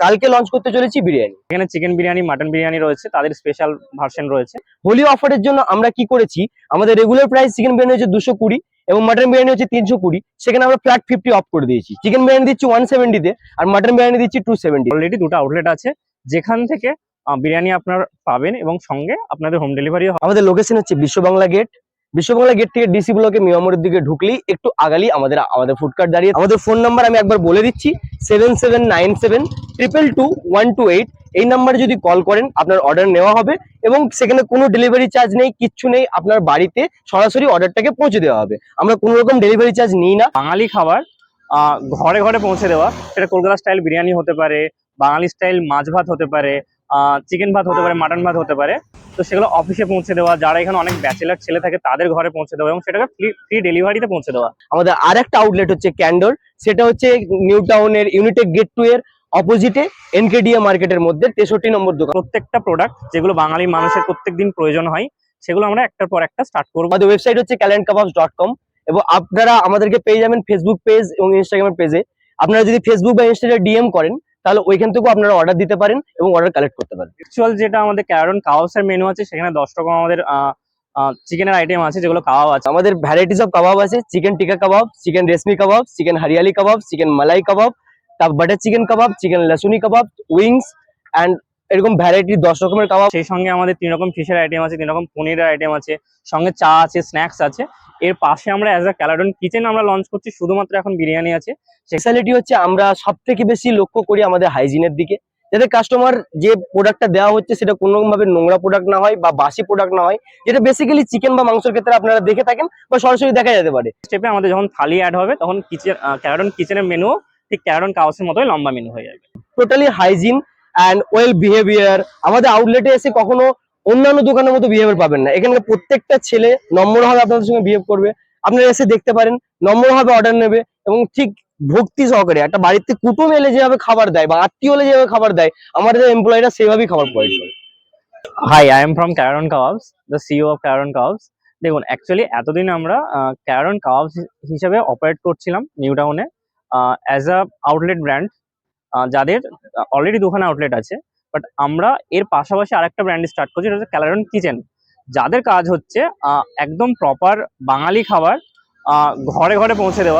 কালকে লঞ্চ করতে চলেছি বিরিয়ানি। এখানে চিকেন বিরিয়ানি মাটন বিরিয়ানি রয়েছে তাদের স্পেশাল ভার্সন রয়েছে। হোলি অফারের জন্য আমরা কি করেছি আমাদের রেগুলার প্রাইস চিকেন বিরিয়ানি হচ্ছে দুশো কুড়ি এবং মাটন বিরিয়ানি হচ্ছে তিনশো কুড়ি সেখানে আমরা ফ্ল্যাট ফিফটি অফ করে দিয়েছি। চিকেন বিরিয়ানি দিচ্ছি ওয়ান সেভেন্টিতে আর মাটন বিরিয়ানি দিচ্ছি টু সেভেন্টি অলরেডি দুটো আউটলেট আছে যেখান থেকে বিরিয়ানি আপনার পাবেন এবং সঙ্গে আপনাদের হোম ডেলিভারিও আমাদের লোকেশন হচ্ছে বিশ্ব বাংলা গেট বিশ্ব বাংলা গেট থেকে ডিসি ব্লকে মিয়ামরের দিকে ঢুকলেই একটু আগালি আমাদের আমাদের ফুড কার্ট দাঁড়িয়ে। আমাদের ফোন নাম্বার আমি একবার বলে দিচ্ছি seven seven nine seven triple two one two eight এই নাম্বারে যদি কল করেন, আপনার অর্ডার নেওয়া হবে এবং সেখানে কোনো ডেলিভারি চার্জ নেই, কিচ্ছু নেই, আপনার বাড়িতে সরাসরি অর্ডারটাকে পৌঁছে দেওয়া হবে। আমরা কোনো রকম ডেলিভারি চার্জ নিই না। বাঙালি খাবার ঘরে ঘরে পৌঁছে দেওয়া। সেটা কলকাতা স্টাইল বিরিয়ানি হতে পারে, বাঙালি স্টাইল মাছ ভাত হতে পারে চিকেন ভাত হতে পারে মাটন ভাত হতে পারে। তো সেগুলো অফিসে পৌঁছে দেওয়া যারা এখানে অনেক ব্যাচেলার ছেলে থাকে তাদের ঘরে পৌঁছে দেওয়া এবং সেটাকে ফ্রি ডেলিভারিতে পৌঁছে দেওয়া। আমাদের আর একটা আউটলেট হচ্ছে ক্যান্ডোর সেটা হচ্ছে নিউ টাউনের ইউনিটেক গেট টু এর অপোজিটে এনকেডিএ মার্কেটের মধ্যে তেষট্টি নম্বর দোকান। প্রত্যেকটা প্রোডাক্ট যেগুলো বাঙালি মানুষের প্রত্যেকদিন প্রয়োজন হয় সেগুলো আমরা একটার পর একটা স্টার্ট করব। আমাদের ওয়েবসাইট হচ্ছে ক্যালেন্ট কাবাবস ডট কম এবং আপনারা আমাদেরকে পেয়ে যাবেন ফেসবুক পেজ এবং ইনস্টাগ্রামের পেজে আপনারা যদি ফেসবুক বা ইনস্টাগ্রামে ডিএম করেন তাহলে ওইখান থেকেও আপনারা অর্ডার দিতে পারেন এবং অর্ডার কালেক্ট করতে পারেন। অ্যাকচুয়াল যেটা আমাদের ক্যারন কাবাবসের মেনু আছে সেখানে দশ রকম আমাদের চিকেনের আইটেম আছে যেগুলো কাবাব আছে। আমাদের ভ্যারাইটিস অফ কাবাব আছে chicken tikka kebab chicken reshmi kebab chicken hariyali kebab chicken malai kebab তার butter chicken kebab chicken lasooni kebab wings and এরকম ভ্যারাইটি দশ রকমের কাবাব, সেই সঙ্গে আমাদের তিন রকম ফিশের আইটেম আছে, তিন রকম পনিরের আইটেম আছে, সঙ্গে চা আছে স্ন্যাক্স আছে। এর পাশে আমরা অ্যাজ আ ক্যালাডন কিচেন আমরা লঞ্চ করছি, শুধুমাত্র এখন বিরিয়ানি আছে। স্পেশালিটি হচ্ছে আমরা সব থেকে বেশি লক্ষ্য করি আমাদের হাইজিনের দিকে। যাতে কাস্টমার যে প্রোডাক্টটা দেওয়া হচ্ছে, সেটা কোনো রকম ভাবে নোংরা প্রোডাক্ট না হয় বা বাসি প্রোডাক্ট না হয়, যেটা বেসিক্যালি চিকেন বা মাংসের ক্ষেত্রে আপনারা দেখে থাকেন বা সরাসরি দেখা যেতে পারে। স্টেপে আমাদের যখন থালি অ্যাড হবে, তখন কিচেন ক্যারাডন কিচেনের মেনু ঠিক ক্যারাডন কাউসের মতোই লম্বা মেনু হয়ে যাবে। Totally hygiene and well behaviour আমাদের আউটলেটে এসে কখনো অন্যান্য দোকানের মতো বিহেভিয়ার পাবেন না। এখানকার প্রত্যেকটা ছেলে নম্র ভাবে আপনাদের সঙ্গে বিহেভ করবে। আপনারা এসে দেখতে পারেন নম্র ভাবে অর্ডার নেবে এবং ঠিক ভক্তি সহকারে, একটা বাড়িতে কুটুম এলে যেভাবে খাবার দেয় বা আত্মীয় হলে যেভাবে খাবার দেয়, আমাদের এমপ্লয়িরা সেভাবেই খাবার প্রোভাইড করে। Hi I am from Karan kababs the CEO of Karan kababs দেখুন অ্যাকচুয়ালি এতদিন আমরা ক্যারন কাবাবস হিসাবে অপারেট করছিলাম নিউ টাউনে অ্যাজ আ আউটলেট ব্র্যান্ড যাদের অলরেডি দুখানা আউটলেট আছে বাট আমরা এর পাশাপাশি আরেকটা ব্র্যান্ড স্টার্ট করছি এটা হচ্ছে ক্যালারন কিচেন যাদের কাজ হচ্ছে একদম প্রপার বাঙালি খাবার ঘরে ঘরে পৌঁছে দেওয়া।